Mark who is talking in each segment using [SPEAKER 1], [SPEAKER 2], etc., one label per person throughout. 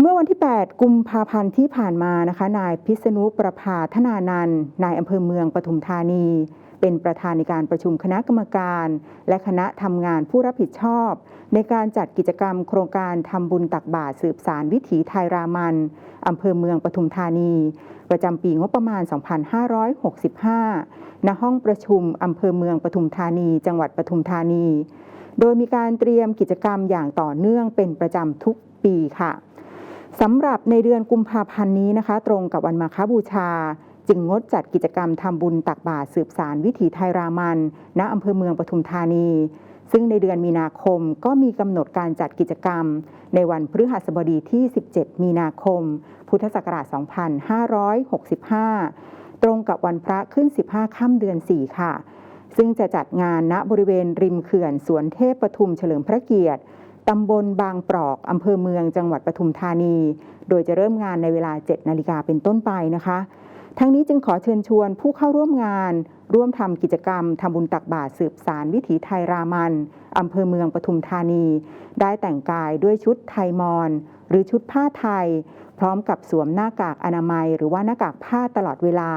[SPEAKER 1] เมื่อวันที่ 8 กุมภาพันธ์ที่ผ่านมานะคะ นายพิษณุประภาธนานันนายอำเภอเมืองปทุมธานี เป็นประธานในการประชุมคณะกรรมการ และคณะทำงานผู้รับผิดชอบ ในการจัดกิจกรรมโครงการทำบุญตักบาตรสืบสารวิถีไทยรามันอำเภอเมืองปทุมธานี ประจำปีงบประมาณ 2565 ณ ห้องประชุมอำเภอเมืองปทุมธานี จังหวัดปทุมธานี โดยมีการเตรียมกิจกรรมอย่างต่อเนื่องเป็นประจำทุกปีค่ะ สำหรับในเดือนกุมภาพันธ์นี้นะคะ ตรงกับวันมาฆบูชา จึงงดจัดกิจกรรมทำบุญตักบาตรสืบสารวิถีไทยรามันณอำเภอเมืองปทุมธานี ซึ่งในเดือนมีนาคมก็มีกำหนดการจัดกิจกรรม ในวันพฤหัสบดีที่ 17 มีนาคม พุทธศักราช 2565 ตรงกับวันพระขึ้น 15 ค่ำเดือน 4 ค่ะ ซึ่งจะจัดงานณบริเวณริมเขื่อนสวนเทพปทุมเฉลิมพระเกียรติ ตำบลบางปรอก อำเภอเมืองจังหวัดปทุมธานี โดยจะเริ่มงานในเวลา 7 นาฬิกาเป็นต้นไปนะคะ ทั้งนี้จึงขอเชิญชวนผู้เข้าร่วมงาน ร่วมทำกิจกรรมทำบุญตักบาตรสืบสารวิถีไทยรามันอำเภอเมืองปทุมธานี ได้แต่งกายด้วยชุดไทยมอนหรือชุดผ้าไทย พร้อมกับสวมหน้ากากอนามัย หรือว่าหน้ากากผ้าตลอดเวลา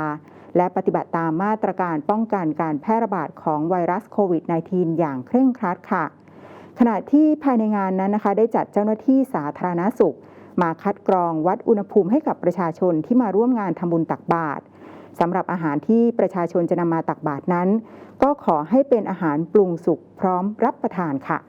[SPEAKER 1] และปฏิบัติตามมาตรการป้องกันการแพร่ระบาดของไวรัสโควิด -19 อย่างเคร่งครัดค่ะ ขณะที่ภายในงานนั้นนะคะได้จัดเจ้าหน้าที่สาธารณสุข มาคัดกรองวัดอุณหภูมิให้กับประชาชนที่มาร่วมงานทำบุญตักบาตรสำหรับอาหารที่ประชาชนจะนำมาตักบาตรนั้น ก็ขอให้เป็นอาหารปรุงสุกพร้อมรับประทานค่ะ